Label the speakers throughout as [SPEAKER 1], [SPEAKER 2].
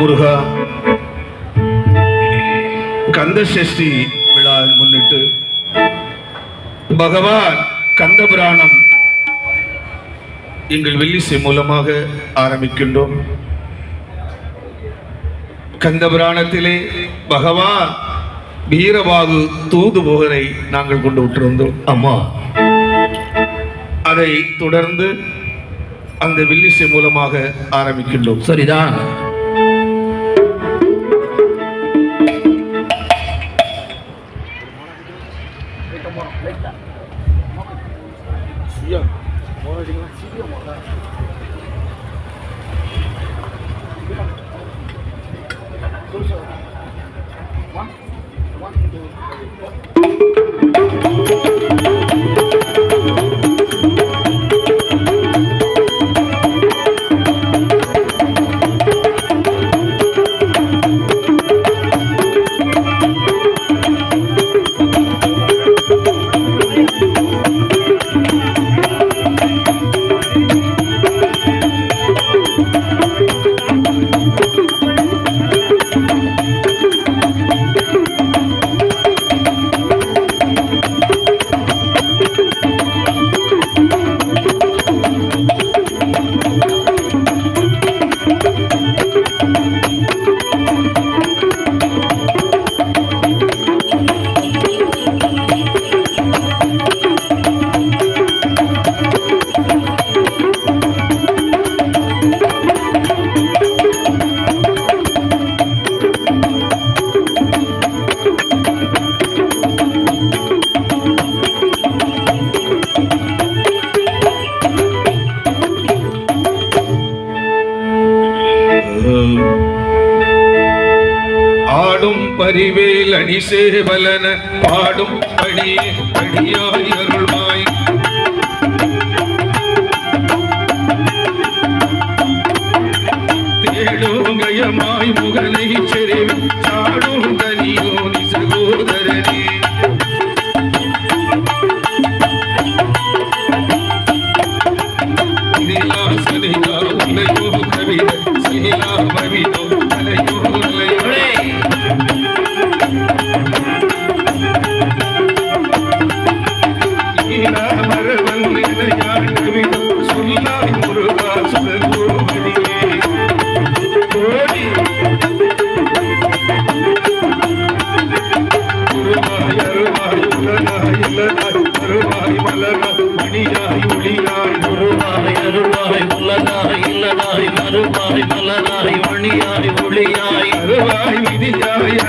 [SPEAKER 1] முருகா. கந்த சஷ்டி விழா முன்னிட்டு பகவான் கந்த புராணம் எங்கள் வெள்ளிசை மூலமாக ஆரம்பிக்கின்றோம். கந்த புராணத்திலே பகவான் வீரபாகு தூதுபோகரை நாங்கள் கொண்டு விட்டிருந்தோம்.
[SPEAKER 2] அம்மா.
[SPEAKER 1] அதை தொடர்ந்து அந்த வில்லிசை மூலமாக ஆரம்பிக்கின்றோம்.
[SPEAKER 2] சரிதான்.
[SPEAKER 1] பரிவேல் சேவலன பாடும் பணியே பணியாய் அருள்வாய். தேடும் கயமாய் முகனை செறிவு சாடும் தனியோ நிசகோதரனே.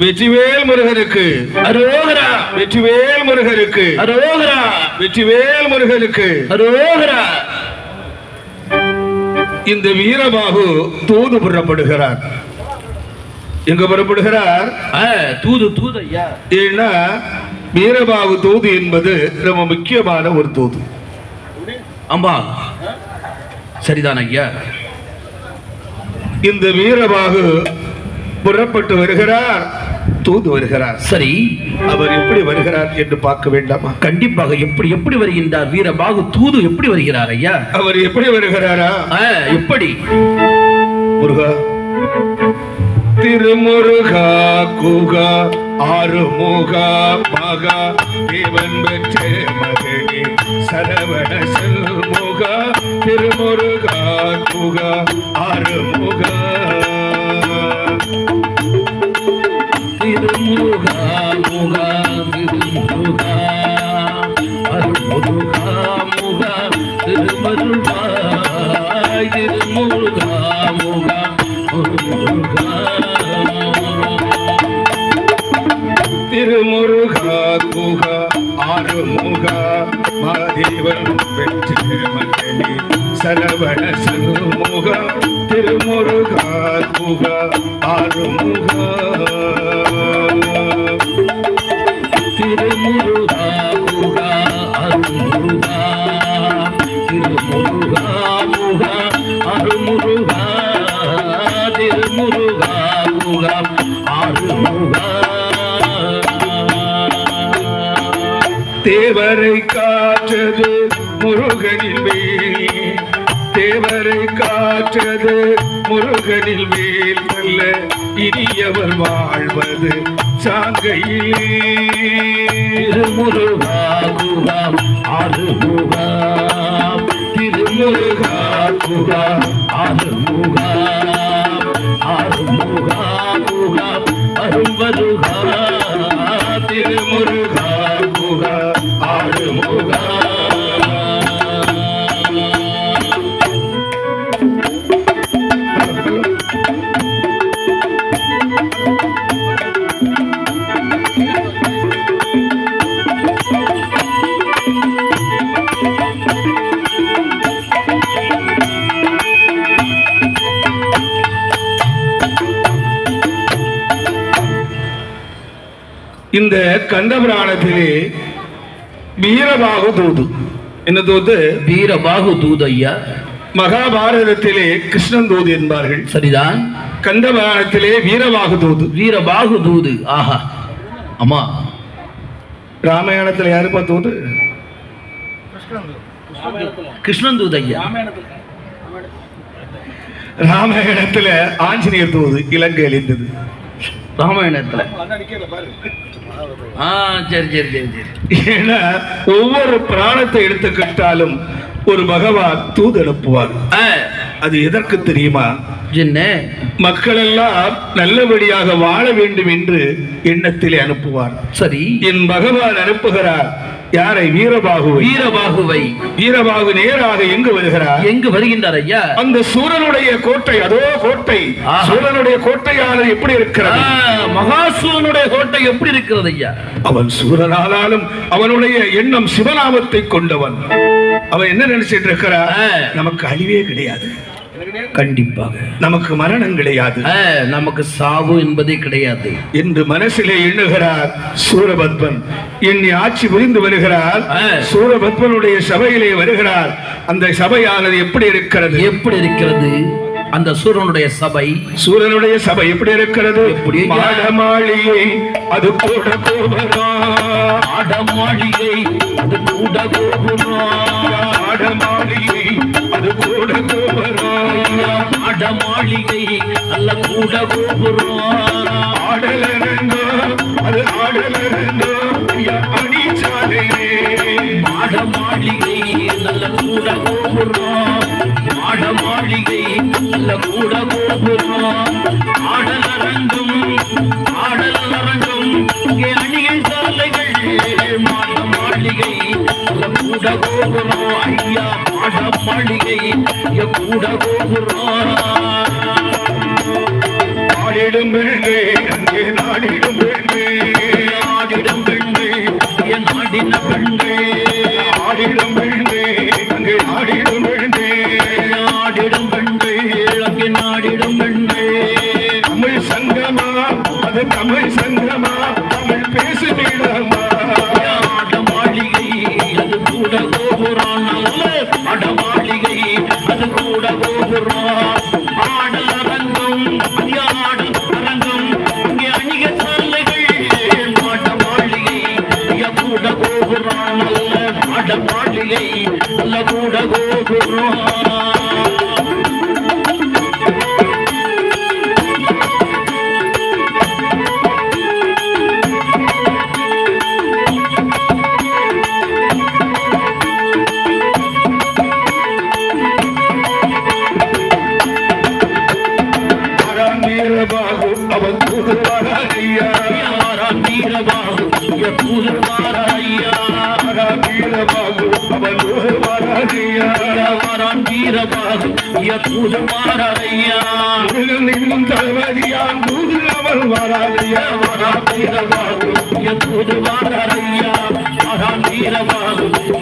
[SPEAKER 1] வெற்றிவேல் முருகனுக்கு.
[SPEAKER 2] அரோகரா.
[SPEAKER 1] வெற்றிவேல் முருகனுக்கு.
[SPEAKER 2] அரோகரா.
[SPEAKER 1] வெற்றிவேல் முருகனுக்கு.
[SPEAKER 2] அரோகரா.
[SPEAKER 1] இந்த வீரபாகு தூது புறப்படுகிறார். எங்க புறப்படுகிறார்?
[SPEAKER 2] தூது தூது ஐயா
[SPEAKER 1] ஏன்னா வீரபாகு தூது என்பது ரொம்ப முக்கியமான ஒரு தூது.
[SPEAKER 2] அம்மா சரிதான் ஐயா.
[SPEAKER 1] இந்த வீரபாகு புறப்பட்டு வருகிறார். தூது வருகிறார்.
[SPEAKER 2] சரி.
[SPEAKER 1] அவர் எப்படி வருகிறார் என்று பார்க்க வேண்டாமா?
[SPEAKER 2] கண்டிப்பாக எப்படி எப்படி வருகின்றார்? வீரபாகு தூது எப்படி வருகிறார் ஐயா?
[SPEAKER 1] அவர் எப்படி வருகிறாரா?
[SPEAKER 2] எப்படி?
[SPEAKER 1] முருகா திருமுருகா குகா ஆறுமுகா மகா தேவன் பெற்ற மகனே சரவண செல்முகா திருமுருகா குகா ஆறுமுகா.
[SPEAKER 2] திருமுருகா முகா திருமுருகா அருமுருகா முகா திருமருள்வாய் திருமுருகா முகா முருகா
[SPEAKER 1] திருமுருகா குகா ஆறுமுகா மாதேவன் பெற்ற மகனே சரவண செல்முகா திருமுருகா குகா ஆறுமுகா
[SPEAKER 2] திருமுருகா முருகா அருமுருகா திருமுருகா முருகா அருமுருகா திருமுருகா முருகா அருமுருகா
[SPEAKER 1] தேவரை காற்றது முருகனில் தேவரை காற்றது முருகனில் வேல் நல்ல இனியவர் வாழ்வது சாங்கையிலே.
[SPEAKER 2] திருமுருகா முருகா அருமுருகா திருமுருகா முருகா அருமுருகா அருமுருகா முருகா அரும்பருகா திருமுருகா.
[SPEAKER 1] இந்த கண்டபுராணத்திலே வீரபாகு தூது என்ன தூது?
[SPEAKER 2] வீரபாகு தூதையா
[SPEAKER 1] மகாபாரதத்திலே கிருஷ்ணன் தூது என்பார்கள்.
[SPEAKER 2] சரிதான்.
[SPEAKER 1] கண்டபுராணத்திலே வீரபாகு தூது
[SPEAKER 2] வீரபாகு தூது ஆஹா. அம்மா.
[SPEAKER 1] ராமாயணத்துல யாருப்பா தூது?
[SPEAKER 2] கிருஷ்ணன் தூதையா?
[SPEAKER 1] ராமாயணத்துல ஆஞ்சநேயர் தூது இலங்கை அழிந்தது
[SPEAKER 2] ராமாயணத்துல. ஆ சரி சரி சரி சரி.
[SPEAKER 1] ஏன்னா ஒவ்வொரு பிராணத்தை எடுத்துக்கிட்டாலும் ஒரு பகவான் தூது அனுப்புவார். அது எதற்கு தெரியுமா?
[SPEAKER 2] என்ன?
[SPEAKER 1] மக்கள் எல்லாம் நல்லபடியாக வாழ வேண்டும் என்று எண்ணத்திலே அனுப்புவார்.
[SPEAKER 2] சரி.
[SPEAKER 1] என் பகவான் அனுப்புகிறார். யாரை? வீரபாகுவை.
[SPEAKER 2] வீரபாகுவை.
[SPEAKER 1] வீரபாகு நேராக எங்கு வருகிறார்?
[SPEAKER 2] எங்கு வருகின்றார் ஐயா?
[SPEAKER 1] அந்த சூரனுடைய கோட்டை அதோ கோட்டை. சூரனுடைய கோட்டையானது எப்படி
[SPEAKER 2] ஆ,
[SPEAKER 1] இருக்கிறது
[SPEAKER 2] மகாசூரனுடைய கோட்டை எப்படி இருக்கிறது ஐயா?
[SPEAKER 1] அவன் சூரனானாலும் அவனுடைய எண்ணம் சிவநாமத்தை கொண்டவன். அவன் என்ன நினைச்சிட்டு இருக்கிறான்?
[SPEAKER 2] ஆ.
[SPEAKER 1] நமக்கு அழிவே கிடையாது.
[SPEAKER 2] கண்டிப்பாக.
[SPEAKER 1] நமக்கு மரணம் கிடையாது.
[SPEAKER 2] நமக்கு சாவு என்பதே கிடையாது.
[SPEAKER 1] என்று மனசிலே எண்ணுகிறார் சூரபத்மன். எண்ணி ஆட்சி புரிந்து வருகிறார். சூரபத்மனுடைய சபையிலே வருகிறார். அந்த சபையானது எப்படி இருக்கிறது?
[SPEAKER 2] எப்படி இருக்கிறது? அந்த சூரனுடைய சபை.
[SPEAKER 1] சூரனுடைய சபை எப்படி இருக்கிறது?
[SPEAKER 2] எப்படி?
[SPEAKER 1] மாட மாளிகை அது கூட கோபுரம்
[SPEAKER 2] ஆடமாளிகை அது கூட கோபுரம்
[SPEAKER 1] மாட மாளிகை அது கூட கோபுரம்.
[SPEAKER 2] ஆடமாளிகை அல்ல கூட கோபுரம் கூட கோபுரம் ஐயா பாட மாளிகை இங்க கூட கோபுரம்
[SPEAKER 1] ஆடிடும் பெண்ணே அங்கே நாடிடும் பெண்ணே.
[SPEAKER 2] ஆடிடும் பெண்கள் என் நாடின பெண்கள்
[SPEAKER 1] ஆடிடும் பெண்ணே. அங்கே நாடிடும் பெண்ணே
[SPEAKER 2] ஆடிடும் பெண்கள் அங்கே நாடிடும் பெண்கள்
[SPEAKER 1] தமிழ் சங்கமா? அது தமிழ்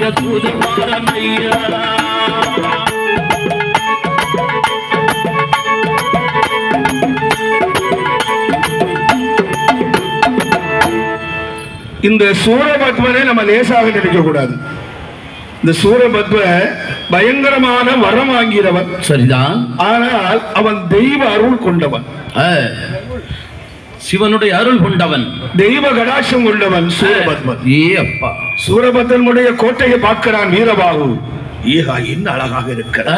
[SPEAKER 1] இந்த சூரபத்மனை நம்ம லேசாக நினைக்க கூடாது இந்த சூரபத்ம பயங்கரமான வரம் வாங்கியவன்.
[SPEAKER 2] சரிதான்.
[SPEAKER 1] ஆனால் அவன் தெய்வ அருள் கொண்டவன்.
[SPEAKER 2] சிவனுடைய அருள் கொண்டவன்.
[SPEAKER 1] தெய்வ கடாட்சம் கொண்டவன் சூரபத்மன்.
[SPEAKER 2] ஏ அப்பா.
[SPEAKER 1] சூரபத்மனுடைய கோட்டையை பார்க்கிறான் வீரபாகு. ஈகா என்ன அழகாக இருக்கிற.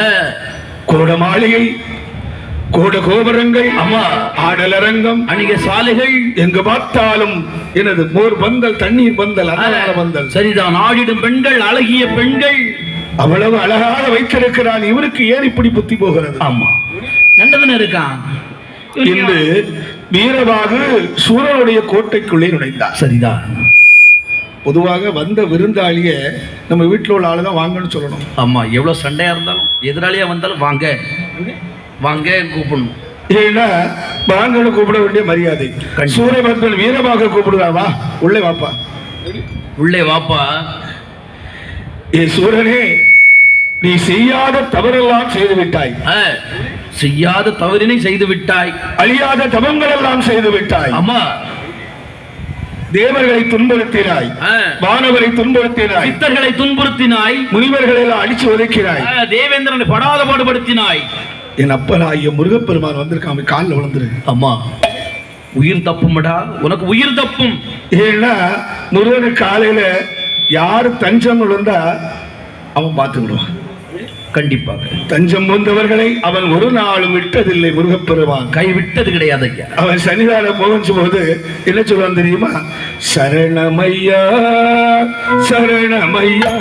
[SPEAKER 1] கோட மாளிகை கோட கோபுரங்கள்
[SPEAKER 2] அம்மா.
[SPEAKER 1] ஆடலரங்கம்
[SPEAKER 2] அணிக சாலைகள்.
[SPEAKER 1] எங்கு பார்த்தாலும் எனது மோர் பந்தல் தண்ணீர் பந்தல் அன்னதான பந்தல்.
[SPEAKER 2] சரிதான் ஆடிடும் பெண்கள் அழகிய பெண்கள்.
[SPEAKER 1] அவ்வளவு அழகாக வைத்திருக்கிறான். இவருக்கு ஏன் இப்படி புத்தி போகிறது?
[SPEAKER 2] ஆமா. நல்லவன் இருக்கான்.
[SPEAKER 1] என்று வீரபாகு சூரனுடைய கோட்டைக்குள்ளே நுழைந்தார்.
[SPEAKER 2] சரிதான்.
[SPEAKER 1] பொதுவாக வந்த விருந்தாளிய நம்ம வீட்டில் உள்ள ஆளு தான் வாங்கன்னு சொல்லணும்.
[SPEAKER 2] ஆமா எவ்வளவு சண்டையா இருந்தாலும் எதிராளியா வந்தாலும் வாங்க. வாங்க கூப்பிடணும்.
[SPEAKER 1] ஏன்னா வாங்கன்னு கூப்பிட வேண்டிய மரியாதை.
[SPEAKER 2] கண்டிப்பா.
[SPEAKER 1] சூரியபத்மன் வீரபாக கூப்பிடுவா வா உள்ளே வாப்பா.
[SPEAKER 2] உள்ளே வாப்பா.
[SPEAKER 1] ஏ சூரனே நீ செய்யாத தவறெல்லாம் செய்து விட்டாய்.
[SPEAKER 2] செய்யாத தவறினை செய்து விட்டாய்.
[SPEAKER 1] அழியாத தவங்கள் எல்லாம் செய்து விட்டாய்.
[SPEAKER 2] அம்மா
[SPEAKER 1] தேவர்களை துன்புறுத்தினாய். வானவரை துன்புறுத்தினாய்.
[SPEAKER 2] சித்தர்களை துன்புறுத்தினாய்.
[SPEAKER 1] முனிவர்களை எல்லாம் அடிச்சு ஒதுக்கினாய்
[SPEAKER 2] தேவேந்திரனை படாத பாடுபடுத்தினாய்.
[SPEAKER 1] என் அப்பனாகிய முருகப்பெருமான் வந்திருக்கான் அவன் காலில் விழுந்துரு.
[SPEAKER 2] அம்மா உயிர் தப்புமடா. உனக்கு உயிர் தப்பும்.
[SPEAKER 1] ஏன்னா முருகனுக்கு காலையில யாரு தஞ்சம் விழுந்தா அவன் பார்த்துக்கிடுவான்.
[SPEAKER 2] கண்டிப்பாக.
[SPEAKER 1] தஞ்சம் வந்தவர்களை அவன் ஒரு நாளும் விட்டதில்லை முருகப்பெருமான்.
[SPEAKER 2] கைவிட்டது கிடையாது ஐயா.
[SPEAKER 1] அவன் சன்னிதானம் போகும் போது என்ன சொல்லுவான் தெரியுமா? சரணமையா சரணமையா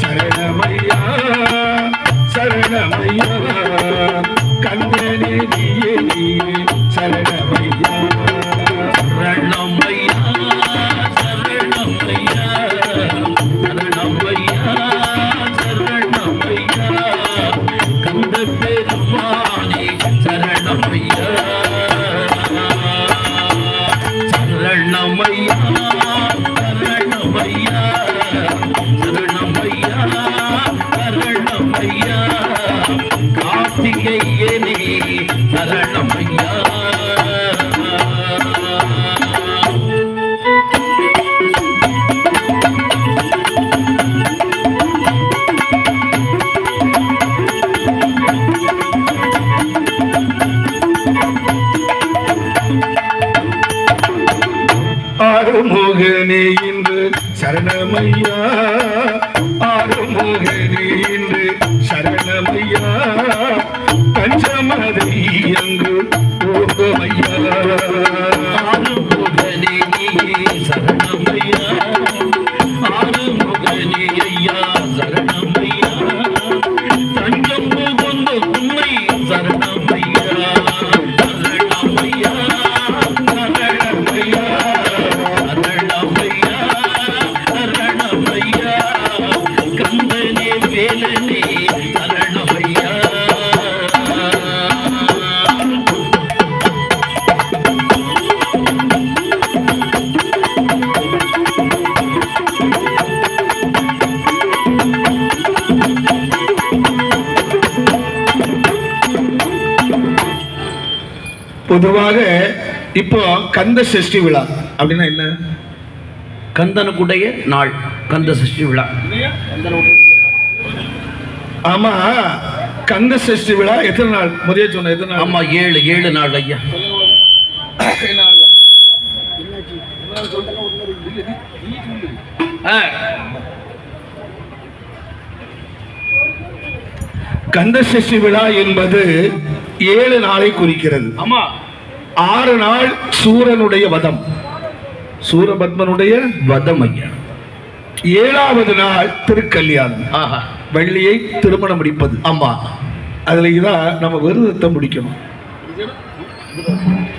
[SPEAKER 1] சரணமையா சரணமையா. கந்தனே
[SPEAKER 2] శరణమయ్యా.
[SPEAKER 1] பொதுவாக இப்போ கந்த சஷ்டி விழா அப்படின்னா என்ன?
[SPEAKER 2] கந்தனுக்குடைய நாள் கந்த சஷ்டி விழா.
[SPEAKER 1] ஆமா கந்த சஷ்டி விழா எத்தனை நாள்? முதல்ல சொன்ன எத்தனை நாள்?
[SPEAKER 2] ஆமா ஏழு ஏழு நாள் ஐயா.
[SPEAKER 1] கந்த சஷ்டி விழா என்பது ஏழு நாளை குறிக்கிறது.
[SPEAKER 2] ஆமா.
[SPEAKER 1] ஆறு நாள் சூரனுடைய வதம். சூரபத்மனுடைய
[SPEAKER 2] வதம் ஐயா.
[SPEAKER 1] ஏழாவது நாள் திருக்கல்யாணம்.
[SPEAKER 2] ஆஹா.
[SPEAKER 1] வள்ளியை திருமணம் முடிப்பது.
[SPEAKER 2] ஆமா.
[SPEAKER 1] அதுல தான் நம்ம விரதத்தை முடிக்கணும்.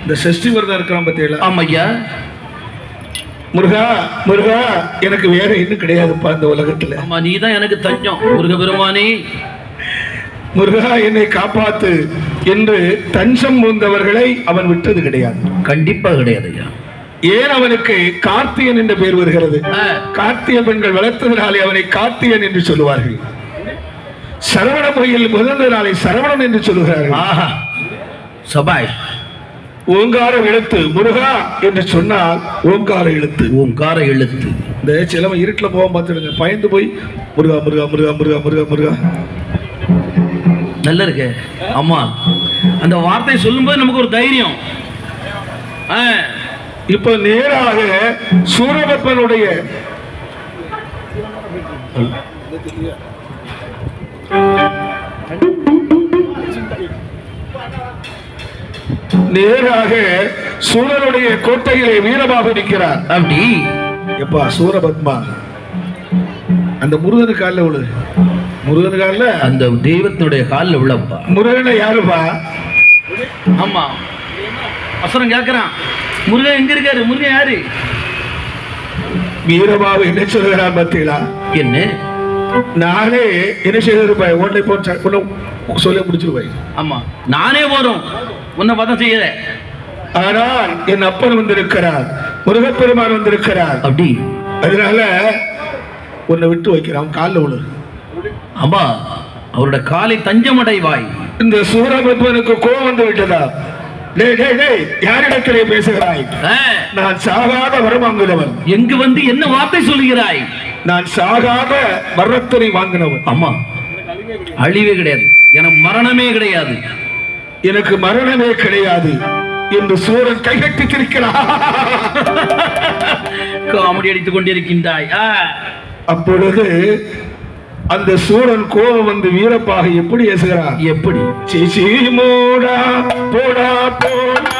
[SPEAKER 1] இந்த சஷ்டி விரதம் இருக்கிறோம் பத்தியில
[SPEAKER 2] ஆமா ஐயா.
[SPEAKER 1] முருகா முருகா எனக்கு வேற இன்னும் கிடையாதுப்பா இந்த உலகத்துல.
[SPEAKER 2] ஆமா நீதான் எனக்கு தஞ்சம். முருக பெருமானே
[SPEAKER 1] முருகா என்னை காப்பாத்து என்று தஞ்சம் பூந்தவர்களை அவன் விட்டது கிடையாது.
[SPEAKER 2] கண்டிப்பா கிடையாது
[SPEAKER 1] ஏன் அவனுக்கு கார்த்தியன் என்ற பெயர் வருகிறது? கார்த்திய பெண்கள் வளர்த்ததினாலே அவனை கார்த்தியன் என்று சொல்லுவார்கள். சரவண பொய்யில் முதல் நாளை சரவணன் என்று சொல்லுகிறார்கள்.
[SPEAKER 2] ஆஹா. சபாஷ்.
[SPEAKER 1] ஓங்கார எழுத்து முருகா என்று சொன்னால் ஓங்கார எழுத்து.
[SPEAKER 2] ஓங்கார எழுத்து.
[SPEAKER 1] இந்த சிலவன் இருட்டில் போக பார்த்துடுங்க. பயந்து போய் முருகா முருகா முருகா முருகா முருகா முருகா.
[SPEAKER 2] நல்ல இருக்கு ஆமா. அந்த வார்த்தை சொல்லும்போது நமக்கு ஒரு தைரியம்.
[SPEAKER 1] இப்ப நேராக சூரபத்மனுடைய நேராக சூரனுடைய கோட்டையிலே வீரமாக நிற்கிறார்.
[SPEAKER 2] அப்படி.
[SPEAKER 1] எப்பா சூரபத்மா. அந்த முருகன் காலில் விழு. முருகன் காலில்
[SPEAKER 2] அந்த தெய்வத்தினுடைய காலில் விழப்பா.
[SPEAKER 1] முருகனை யாருப்பா?
[SPEAKER 2] ஆமா. வசனம் கேட்கறான் முருகன் எங்க இருக்காரு? முருகன் யாரு?
[SPEAKER 1] வீரபாபு என்ன சொல்கிறார் பார்த்தீங்களா?
[SPEAKER 2] என்ன?
[SPEAKER 1] நானே என்ன உன்னை போன் உன்னை சொல்ல முடிச்சிருப்பேன்
[SPEAKER 2] ஆமா. நானே போறோம். உன்னை பதம் செய்யல.
[SPEAKER 1] ஆனால் என் அப்பன் வந்திருக்கிறார். முருகப்பெருமான் வந்திருக்கிறார்.
[SPEAKER 2] அப்படி.
[SPEAKER 1] அதனால உன்னை விட்டு வைக்கிறான். காலில் விழு.
[SPEAKER 2] ஆமா அவரோட காலை தஞ்சமடைவாய்.
[SPEAKER 1] இந்த சூரபத்மனுக்கு கோபம் வந்து விட்டதா யாரிடத்திலே பேசுகிறாய்? நான் சாகாத வரம் வாங்கினவன்
[SPEAKER 2] எங்கு வந்து என்ன வார்த்தை சொல்லுகிறாய்?
[SPEAKER 1] நான் சாகாத வரத்தினை வாங்கினவன்.
[SPEAKER 2] ஆமா அழிவே கிடையாது. எனக்கு மரணமே கிடையாது.
[SPEAKER 1] எனக்கு மரணமே கிடையாது. என்று சூரன் கைகட்டி சிரிக்கிறான்
[SPEAKER 2] காமெடி அடித்துக் கொண்டிருக்கின்றாய்.
[SPEAKER 1] அப்பொழுது அந்த சூரன் கோபம் வந்து வீரப்பாக எப்படி ஏசுகிறான்
[SPEAKER 2] எப்படி?
[SPEAKER 1] சிசி மூடா போடா போடா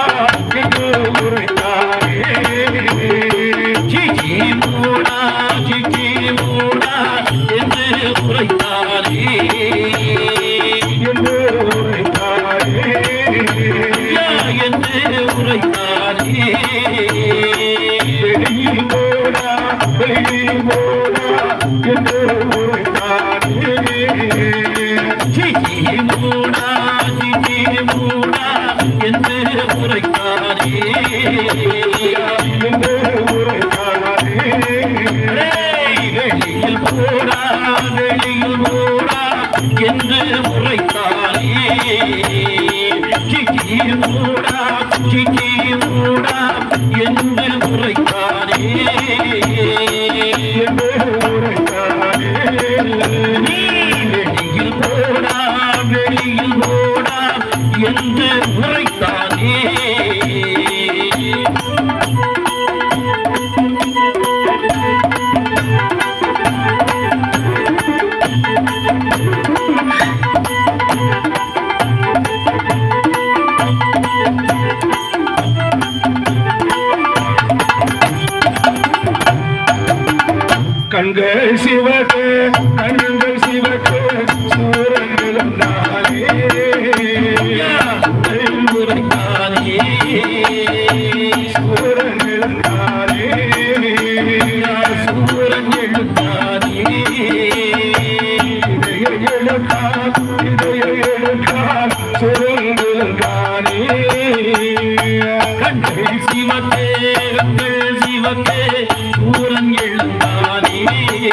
[SPEAKER 1] வெளியில் கண்கள்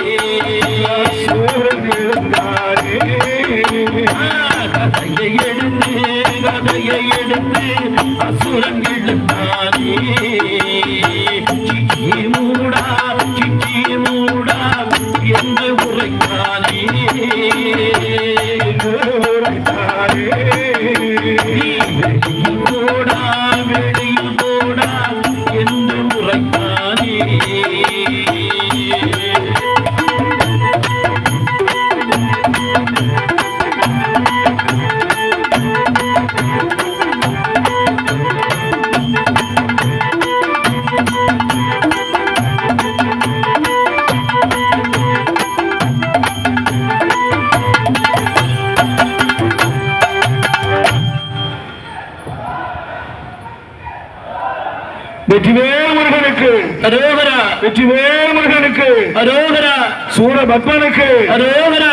[SPEAKER 1] Maria.
[SPEAKER 2] அரோகரா அரோகரா